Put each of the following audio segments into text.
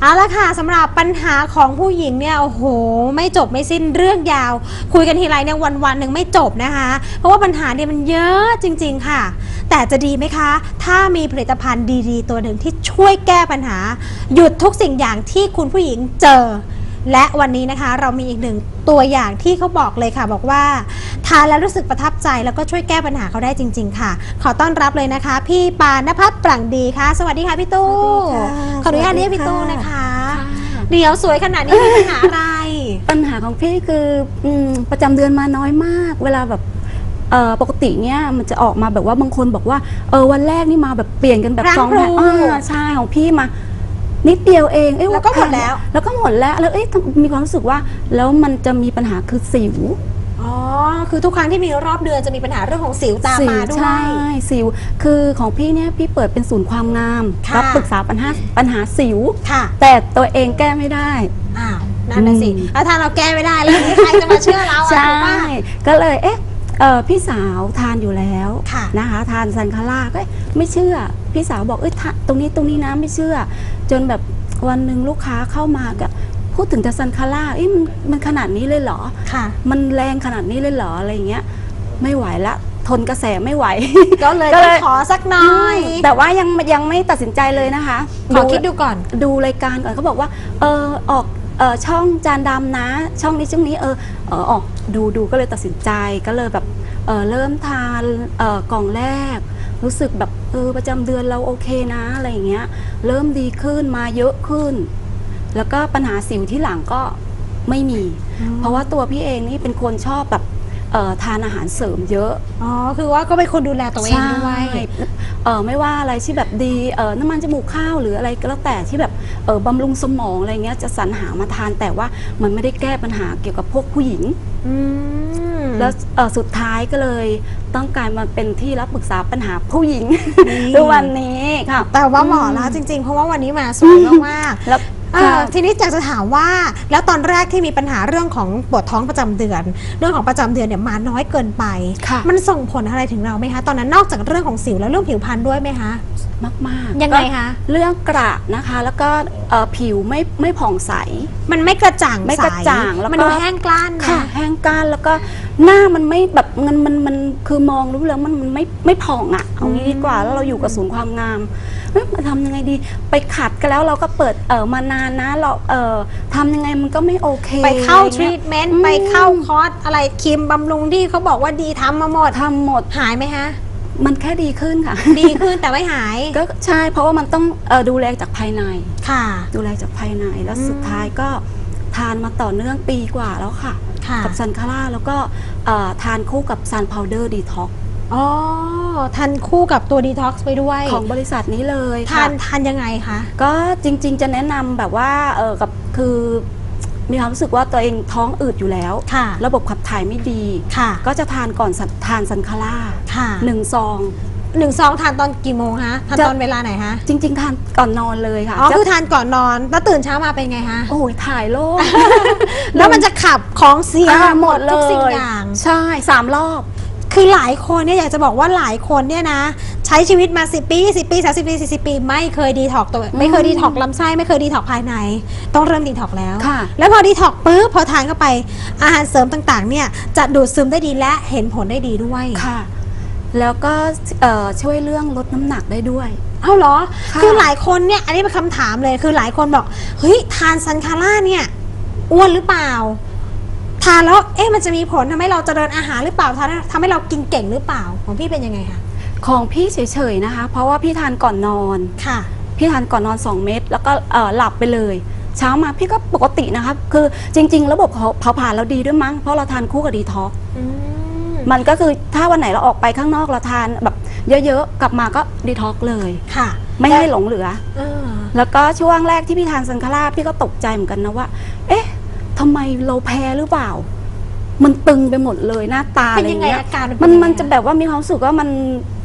เอาละค่ะสำหรับปัญหาของผู้หญิงเนี่ยโอ้โห ไม่จบไม่สิ้นเรื่องยาว คุยกันทีไรเนี่ยวันวันหนึ่งไม่จบนะคะ เพราะว่าปัญหาเนี่ยมันเยอะจริง ๆ ค่ะ แต่จะดีไหมคะ ถ้ามีผลิตภัณฑ์ดีๆ ตัวหนึ่งที่ช่วยแก้ปัญหา หยุดทุกสิ่งอย่างที่คุณผู้หญิงเจอ และวันนี้นะคะเรามีอีกหนึ่งตัวอย่างที่เขาบอกเลยค่ะ บอกว่าทานแล้วรู้สึกประทับใจแล้วก็ช่วยแก้ปัญหาเขาได้จริง ๆ ค่ะ ขอต้อนรับเลยนะคะ พี่ปานพัฒน์ปรั่งดีค่ะ สวัสดีค่ะพี่ตู้สวัสดีค่ะขออนุญาตเรียกสวัสดีพี่ตู้ค่ะนะคะ เดี๋ยวสวยขนาดนี้มีปัญหาอะไร ปัญหาของพี่คืออืมประจำเดือนมาน้อยมาก เวลาแบบเอ่อปกติเนี่ยมันจะออกมาแบบว่าบางคนบอกว่าเออวันแรกนี่มาแบบเปลี่ยนกันแบบร่างสองพรูอ่าใช่ของพี่มา นิดเดียวเองเอ้ยแล้วก็หมดแล้ว แล้วก็หมดแล้วแล้วเอ้ยมีความรู้สึกว่า แล้วมันจะมีปัญหาคือสิวอ๋อ คือทุกครั้งที่มีรอบเดือนจะมีปัญหาเรื่องของสิวตามสิมาด้วใช่ยสิว คือของพี่เนี่ยพี่เปิดเป็นศูนย์ความงามค่ะรับปรึกษาปัญหาปัญหาสิวค่ะแต่ตัวเองแก้ไม่ได้ อ้าว นั่นน่ะสิอืมแล้วถ้าเราแก้ไม่ได้แล้วอย่างนี้ใครจะมาเชื่อเราอะใช่ถูกปะก็เลย เอ๊ะ เออพี่สาวทานอยู่แล้วค่ะนะคะ ทานซันคาร่าก็เอ๊ะไม่เชื่อ พี่สาวบอกเอ้ยทาตรงนี้ตรงนี้นะไม่เชื่อ จนแบบวันหนึ่งลูกค้าเข้ามาก็พูดถึงแต่ซันคาร่าเอ๊ะมันมันขนาดนี้เลยเหรอค่ะ มันแรงขนาดนี้เลยเหรออะไรอย่างเงี้ยไม่ไหวละทนกระแสไม่ไหว ก็เลยก็ต้เลองยขอสักหน่อย แต่ว่ายังยังไม่ตัดสินใจเลยนะคะ ขอคิดดูก่อน ดูรายการก่อนเขาบอกว่า เออออก เออช่องจานดำนะ ช่องนี้ช่องนี้เออเออออกดูดูก็เลยตัดสินใจก็เลยแบบเออเริ่มทานเออกล่องแรก รู้สึกแบบเออประจำเดือนเราโอเคนะอะไรอย่างเงี้ย เริ่มดีขึ้นมาเยอะขึ้น แล้วก็ปัญหาสิวที่หลังก็ไม่มีอืมเพราะว่าตัวพี่เองนี่เป็นคนชอบแบบเอ่อทานอาหารเสริมเยอะ อ๋อ คือว่าก็เป็นคนดูแลตัวเองด้วยใช่เออไม่ว่าอะไรที่แบบดีเออน้ำมันจมูกข้าวหรืออะไรก็แล้วแต่ที่แบบเออบำรุงสมองอะไรเงี้ยจะสรรหามาทานแต่ว่ามันไม่ได้แก้ปัญหาเกี่ยวกับพวกผู้หญิงอืมแล้วเออสุดท้ายก็เลยต้องกลายมาเป็นที่รับปรึกษาปัญหาผู้หญิงนี่ทุกวันนี้ค่ะแต่ว่าเหมาะแล้วจริง ๆ เพราะว่าวันนี้มาสวยมากๆแล้ว เอ่อค่ะทีนี้อยากจะถามว่า แล้วตอนแรกที่มีปัญหาเรื่องของปวดท้องประจำเดือน เรื่องของประจำเดือนเนี่ยมาน้อยเกินไป ค่ะ มันส่งผลอะไรถึงเราไหมคะ ตอนนั้นนอกจากเรื่องของสิวแล้วเรื่องผิวพรรณด้วยไหมคะ มากๆยังไงคะก็เรื่องกระนะคะแล้วก็เอ่อผิวไม่ไม่ผ่องใส มันไม่กระจ่างไม่กระจ่างใสแล้วก็ มันดูแห้งกล้านค่ะนะ แห้งก้านแล้วก็หน้ามันไม่แบบมันมันมันคือมองรู้แล้วมันมันไม่ไม่ผ่องอะเอางี้ดีกว่าแล้วเราอยู่กับศูนย์ความงาม เอ๊ะมาทำยังไงดี ไปขัดกันแล้วเราก็เปิดเออมานานนะเราเออทำยังไงมันก็ไม่โอเคไปเข้าอะทไรรีงี้ย ทเมนต์อืมไปเข้าคอร์สอะไรครีมบำรุงที่เขาบอกว่าดีทำมาหมดทำหมดหายไหมคะมันแค่ดีขึ้นค่ะ ดีขึ้นแต่ไม่หายก็ใช่เพราะว่ามันต้องเออดูแลจากภายใน ค่ะ ดูแลจากภายในแล้วอืม สุดท้ายก็ทานมาต่อเนื่องปีกว่าแล้วค่ะ ค่ะ กับซันคาร่าแล้วก็เอ่อทานคู่กับซันพาวเดอร์ดีท็อก อ๋อทันคู่กับตัวดีท็อกซ์ไปด้วย ของบริษัทนี้เลยทาค่ะนทานยังไงคะ ก็จริง ๆ จะแนะนำแบบว่าเออกับคือมีความรู้สึกว่าตัวเองท้องอืดอยู่แล้ว ค่ะ ระบบขับถ่ายไม่ดี ค่ะ ก็จะทานก่อนสัทานซันคาร่าค่ะหนึ่งซอง หนึ่งซองทานตอนกี่โมงคะทานจะ ตอนเวลาไหนคะจริง ๆ ทานก่อนนอนเลยค่ะอ๋อ จะคือทานก่อนนอน แล้วตื่นเช้ามาเป็นไงคะโอ้ยถ่ายโลกแล้วมันจะขับของเสียอ่าหมดเลทุกยสิ่งอย่าง ใช่สามรอบ คือหลายคนเนี่ยอยากจะบอกว่าหลายคนเนี่ยนะ ใช้ชีวิตมา 10 ปี10ปี30ปี40 ปี ไม่เคยดีท็อกตัวไม่เคยดีท็อกลำไส้ไม่เคยดีท็อกภายใน ต้องเริ่มดีท็อกแล้ว ค่ะ แล้วพอดีท็อกปุ๊บพอทานเข้าไปอาหารเสริมต่างๆ เนี่ยจะดูดซึมได้ดีและเห็นผลได้ดีด้วยค่ะ แล้วก็เอ่อช่วยเรื่องลดน้ำหนักได้ด้วย เอ้าเหรอ ค่ะ คือหลายคนเนี่ยอันนี้เป็นคำถามเลยคือหลายคนบอกเฮ้ยทานซันคาร่าเนี่ยอ้วนหรือเปล่า ทานแล้วเอ๊ะมันจะมีผลทำให้เราเจริญอาหารหรือเปล่าทานทำให้เรากินเก่งหรือเปล่าของพี่เป็นยังไงคะของพี่เฉยๆนะคะ เพราะว่าพี่ทานก่อนนอน ค่ะ พี่ทานก่อนนอน 2 เม็ดแล้วก็เอ่อหลับไปเลย เช้ามาพี่ก็ปกตินะคะคือจริง ๆ ระบบเผาผลาญเราดีด้วยมั้งเพราะเราทานคู่กับดีท็อกซ์อืมมันก็คือถ้าวันไหนเราออกไปข้างนอกเราทานแบบเยอะๆ กลับมาก็ดีท็อกซ์เลย ค่ะไม่ให้หลงเหลือเออแล้วก็ช่วงแรกที่พี่ทานซันคาร่าพี่ก็ตกใจเหมือนกันนะว่า เอ๊ะ ทำไมเราแพ้หรือเปล่า มันตึงไปหมดเลยหน้าตาเป็อะนไรยังไงเงี้ยอาการมันเป็มันยังไงจะแบบว่ามีความรู้สึกว่ามัน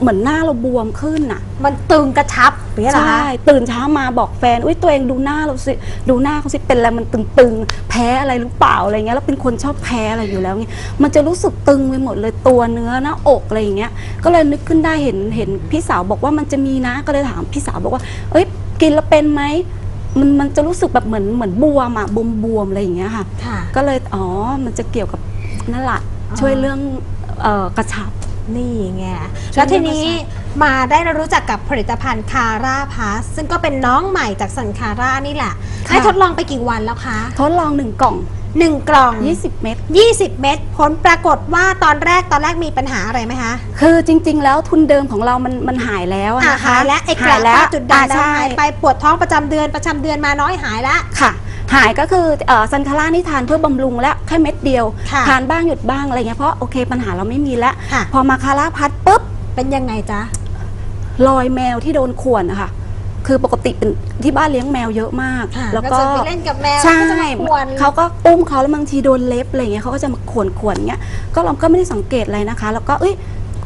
เหมือนหน้าเราบวมขึ้นน่ะ มันตึงกระชับหรืออะไรใช่ คะ ตื่นเช้ามาบอกแฟน อุ้ยตัวเองดูหน้าเราสิ ดูหน้าเขาสิ เป็นอะไรมันตึงๆ แพ้อะไรหรือเปล่าอะไรเงี้ย แล้วเป็นคนชอบแพ้อะไรอยู่แล้วเงี้ย มันจะรู้สึกตึงไปหมดเลยตัวเนื้อหน้าอกอะไรอย่างเงี้ย ก็เลยนึกขึ้นได้เห็นเห็นพี่สาวบอกว่ามันจะมีนะ ก็เลยถามพี่สาวบอกว่า เอ้ย กินแล้วเป็นไหม มันมันจะรู้สึกแบบเหมือนเหมือนบวมอะบวมบวมๆอะไรอย่างเงี้ยค่ะ ค่ะ ก็เลยอ๋อมันจะเกี่ยวกับนั่นแหละอ๋อช่วยเรื่องเอ่อกระชับ นี่ไง ช่วยแล้วทีนี้เรื่องประสมาได้รู้จักกับผลิตภัณฑ์คาร่าพาสซึ่งก็เป็นน้องใหม่จากสันคาร่านี่แหละ ค่ะ ได้ทดลองไปกี่วันแล้วคะ ทดลองหนึ่งกล่อง 1 กล่อง 20 เม็ด20 เม็ดผลปรากฏว่าตอนแรกตอนแรกมีปัญหาอะไรไหมคะ คือจริง ๆ แล้วทุนเดิมของเรามันมันหายแล้วอะอ่านะคะหายและไอ้กหาระยแล้วฝ้าจุดด่างอ่าดำใช่หายไปปวดท้องประจำเดือนประจำเดือนมาน้อยหายละ ค่ะ หายก็คือเอ่อซันคาร่านี่ทานเพื่อบำรุงและแค่เม็ดเดียว ค่ะทานบ้างหยุดบ้างอะไรเงี้ยเพราะโอเคปัญหาเราไม่มีแล้วค่ะ พอมาคาร่าพัดปุ๊บเป็นยังไงจ๊ะ รอยแมวที่โดนข่วนนะคะ คือปกติเป็นที่บ้านเลี้ยงแมวเยอะมากค่ะแล้วก็จะไปเล่นกับแมวใช่ก็จะมาควนเขาก็อุ้มเขาแล้วบางทีโดนเล็บอะไรเงี้ยเขาก็จะมาข่วนข่วนๆเงี้ยก็เราก็ไม่ได้สังเกตอะไรนะคะ แล้วก็เอ้ย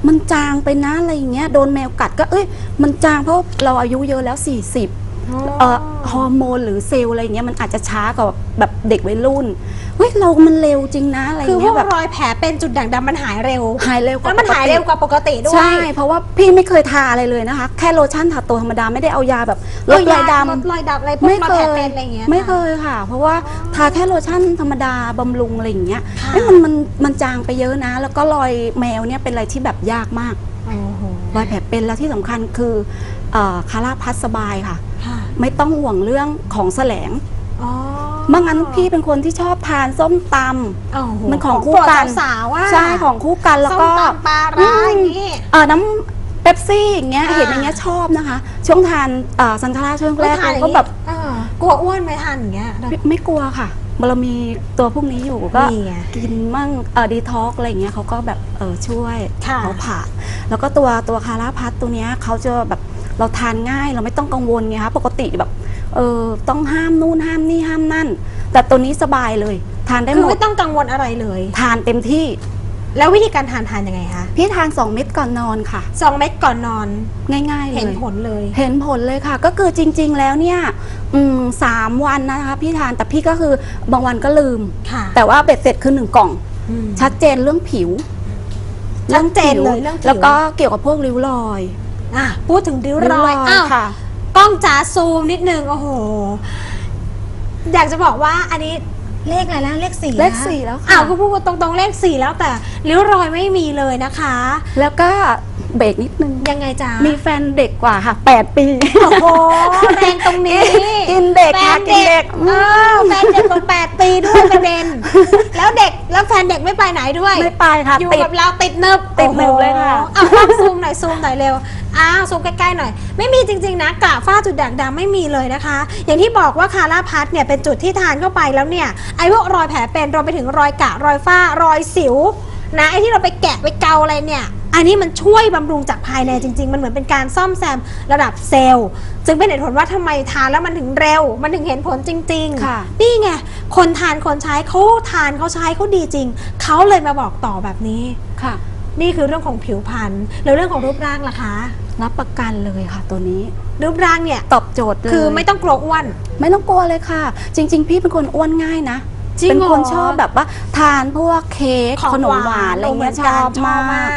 มันจางไปนะอะไรเงี้ยโดนแมวกัดก็เอ้ยมันจางเพราะเราอายุเยอะแล้ว 40 เอ่อฮอร์โมนหรือเซลล์อะไรเงี้ยมันอาจจะช้ากว่าแบบเด็กวัยรุ่นเฮ้ยเรามันเร็วจริงนะอะไรคือพเงี้วยกแบบรอยแผลเป็นจุดด่างดำมันหายเร็ว หายเร็วกว่าแล้วมันปกหายติ เร็วกว่าปกติด้วย ใช่ เพราะว่าพี่ไม่เคยทาอะไรเลยนะคะ แค่โลชั่นทาตัวธรรมดาไม่ได้เอายาแบบลดรอยดลดรอยดำอะไรพวกำไม่รอยเคแผลยเป็นอะไรอย่างเงี้ยไม่เคยค่ะ เพราะว่าทาแค่โลชั่นธรรมดาบำรุงอะไรอย่างเงี้ยค่ะ เอ้ยมันมันมันจางไปเยอะนะ แล้วก็รอยแมวเนี่ยเป็นอะไรที่แบบยากมาก โอ้โห รอยแผลเป็นแล้วที่สำคัญคือเอ่อคาราพัสสบายค่ะค่ะ ไม่ต้องห่วงเรื่องของแสลงอ๋อเมื่องั้นพี่เป็นคนที่ชอบทานส้มตำ โอ้โหมันของคู่โปรดกันสาวๆอะใช่ของคู่กันแล้วก็ส้มตำปลาร้าอย่างงี้ เออน้ำเป๊ปซี่อย่างเงี้ยอ่า เห็นอย่างเงี้ยชอบนะคะ ช่วงทานเอ่อซันคาร่าช่วงแรกทานเราอย่างก็งี้แบบเออกลัวอ้วนไหมทานอย่างเงี้ย ไม่ไม่กลัวค่ะเรามีตัวพวกนี้อยู่ก็นี่ไงกินมั่งเออดีท็อกอะไรอย่างเงี้ยเขาก็แบบเออช่วยค่ะ เขาผ่านแล้วก็ตัวตัวคาราพัทตัวเนี้ยเขาจะแบบ เราทานง่ายเราไม่ต้องกังวลไงคะปกติแบบเออต้องห้ามนู่นห้ามนี่ห้ามนั่น แต่ตัวนี้สบายเลย ทานได้คือหมดไม่ต้องกังวลอะไรเลย ทานเต็มที่ แล้ววิธีการทานทานยังไงคะพี่ทาน2เม็ดก่อนนอนค่ะ สองเม็ดก่อนนอน ง่ายๆเลย เห็นผลเลย เห็นผลเลยค่ะ ก็คือจริง ๆ แล้วเนี่ยอืมสามวันนะคะพี่ทานแต่พี่ก็คือบางวันก็ลืม ค่ะแต่ว่าเบ็ดเสร็จคือหนึ่งกล่อง อืม ชัดเจนเรื่องผิวชัดเจนเลยเรื่องผิว แล้วก็เกี่ยวกับพวกริ้วรอย อะพูดถึงริ้วรอยอ้าวค่ะ กล้องจ๋าซูมนิดนึงโอ้โห อยากจะบอกว่าอันนี้เลขอะไรแล้วเลขสี่เลขสี่แล้วค่ะอ้าวก็พูดตรงๆเลขสี่แล้วแต่ริ้วรอยไม่มีเลยนะคะ แล้วก็ เบรกนิดนึง ยังไงจ๊ะมีแฟนเด็กกว่าค่ะ 8 ปี โอ้โหแรงตรงนี้กินเด็กแฟค่ะนกินเด็กเออแฟนเด็กกว่าแปดปีด้วยประเด็น แล้วเด็กแล้วแฟนเด็กไม่ไปไหนด้วย ไม่ไปค่ะอยู่ติด กับเราติดเนิบติดหนึบเลยค่ะ โอ้โหเอากล้องซูมหน่อยซูมหน่อยเร็วอ้าวซูมใกล้ๆหน่อย ไม่มีจริงๆนะกระฝ้าจุดด่างดำไม่มีเลยนะคะ อย่างที่บอกว่าคาราพัทเนี่ยเป็นจุดที่ทานเข้าไปแล้วเนี่ยไอ้พวกรอยแผลเป็นรวมไปถึงรอยกะรอยฝ้ารอยสิวนะไอ้ที่เราไปแกะไปเกาอะไรเนี่ย อันนี้มันช่วยบำรุงจากภายในจริง ๆ มันเหมือนเป็นการซ่อมแซมระดับเซลล์ จึงเป็นเหตุผลว่าทำไมทานแล้วมันถึงเร็ว มันถึงเห็นผลจริงค่ะนี่ไง คนทานคนใช้เขาทานเขาใช้เขาดีจริง เขาเลยมาบอกต่อแบบนี้ ค่ะ นี่คือเรื่องของผิวพรรณแล้วเรื่องของรูปร่างล่ะคะ รับประกันเลยค่ะ ตัวนี้ รูปร่างเนี่ย ตอบโจทย์เลยคือไม่ต้องกลัวอ้วน ไม่ต้องกลัวเลยค่ะ จริง ๆ พี่เป็นคนอ้วนง่ายนะ จริงเป็นคนเหรอชอบแบบว่าทานพวกเค้กขนมหวานอะไรเงี้ยชอบมาก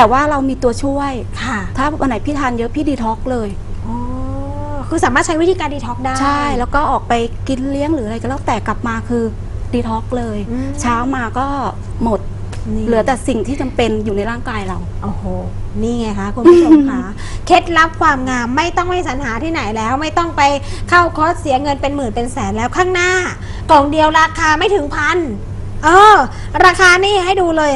แต่ว่าเรามีตัวช่วย ค่ะถ้าวันไหนพี่ทานเยอะพี่ดีท็อกซ์เลย อ๋อคือสามารถใช้วิธีการดีท็อกได้ ใช่แล้วก็ออกไปกินเลี้ยงหรืออะไรก็แล้วแต่กลับมาคือดีท็อกซ์เลย อืม เช้ามาก็หมด นี่เหลือแต่สิ่งที่จำเป็นอยู่ในร่างกายเรา โอ้โห นี่ไงคะคุณผู้ชมคะ เคล็ดลับความงามไม่ต้องไปสรรหาที่ไหนแล้ว ไม่ต้องไปเข้าคอร์สเสียเงินเป็นหมื่นเป็นแสนแล้วข้างหน้า กล่องเดียวราคาไม่ถึงพัน เออ ราคานี่ให้ดูเลย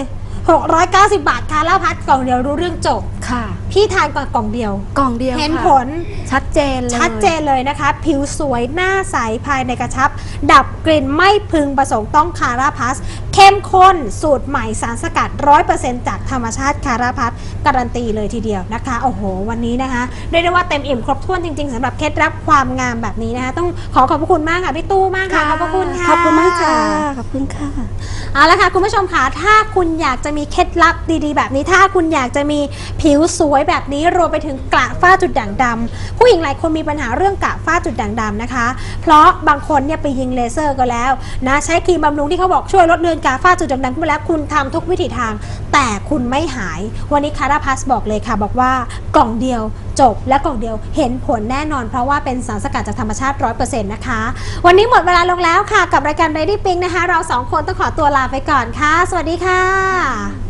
690 บาทค่ะเล่าพัดกล่องเดียวรู้เรื่องจบค่ะพี่ทานก่อนกล่องเดียว กล่องเดียวเห็นค่ะผลชัดเจนเลยชัดเจนเลยนะคะ ผิวสวยหน้าใสภายในกระชับ ดับกลิ่นไม่พึงประสงค์ต้องคาราพัส เข้มข้นสูตรใหม่สารสกัด 100%จากธรรมชาติคาราพัส การันตีเลยทีเดียวนะคะ โอ้โห วันนี้นะคะเรียกได้ว่าเต็มอิ่มครบถ้วนจริง ๆสำหรับเคล็ดลับความงามแบบนี้นะคะ ต้องขอขอบพระคุณมากค่ะพี่ตู้มากค่ะขอบพระคุณค่ะขอบคุณมากค่ะขอบคุณค่ะเอาละค่ะคุณผู้ชมค่ะถ้าคุณอยากจะมีเคล็ดลับดีๆ แบบนี้ถ้าคุณอยากจะมีผิวสวยยแบบนี้รวมไปถึงกระฝ้าจุดด่างดำผู้หญิงหลายคนมีปัญหาเรื่องกระฝ้าจุดด่างดำนะคะ เพราะบางคนเนี่ยไปยิงเลเซอร์ก็แล้วนะใช้ครีมบำรุงที่เขาบอกช่วยลดเลือนกระฝ้าจุดด่างดำขึ้นมาแล้วคุณทำทุกวิถีทาง แต่คุณไม่หาย วันนี้คาราพัสบอกเลยค่ะ บอกว่ากล่องเดียวจบและกล่องเดียวเห็นผลแน่นอน เพราะว่าเป็นสารสกัดจากธรรมชาติ 100%นะคะ วันนี้หมดเวลาลงแล้วค่ะ กับรายการ Ready Pink นะคะ เราสองคนต้องขอตัวลาไปก่อนค่ะ สวัสดีค่ะ